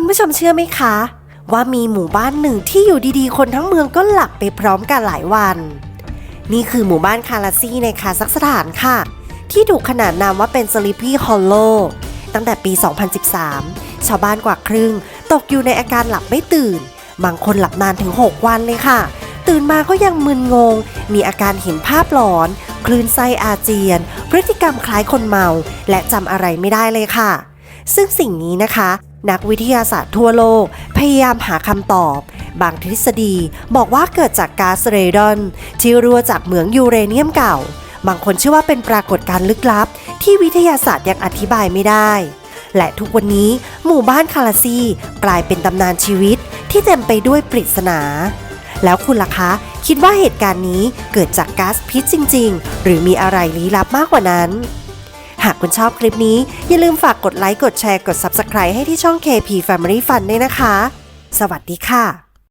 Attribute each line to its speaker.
Speaker 1: คุณผู้ชมเชื่อไหมคะ ว่ามีหมู่บ้านหนึ่งที่อยู่ดีๆ คนทั้งเมืองก็หลับไปพร้อมกันหลายวัน นี่คือหมู่บ้านคาราซี่ในคาซัคสถานค่ะ ที่ถูกขนานนามว่าเป็นสลิปปี้ฮอลโลตั้งแต่ปี 2013 ชาวบ้านกว่าครึ่ง ตกอยู่ในอาการหลับไม่ตื่น บางคนหลับนานถึง 6 วันเลยค่ะ ตื่นมาก็ยังมึนงง มีอาการเห็นภาพหลอน คลื่นไส้อาเจียน พฤติกรรมคล้ายคนเมา และจำอะไรไม่ได้เลยค่ะ ซึ่งสิ่งนี้นะคะ นักวิทยาศาสตร์ทั่วโลก พยายามหาคำตอบ บางทฤษฎีบอกว่าเกิดจากก๊าซเรดอน ที่รั่วจากเหมืองยูเรเนียมเก่า บางคนเชื่อว่าเป็นปรากฏการณ์ลึกลับ ที่วิทยาศาสตร์ยังอธิบายไม่ได้ และทุกวันนี้หมู่บ้านคาราซีกลายเป็นตำนานชีวิตที่เต็มไปด้วยปริศนา แล้วคุณล่ะคะ คิดว่าเหตุการณ์นี้เกิดจากก๊าซพิษจริง ๆ หรือมีอะไรลี้ลับมากกว่านั้นากคุณชอบคลิปนี้ อย่าลืมฝากกดไลค์ กดแชร์ กด Subscribe ให้ที่ช่อง KP Family Fun ด้วยนะคะ สวัสดีค่ะ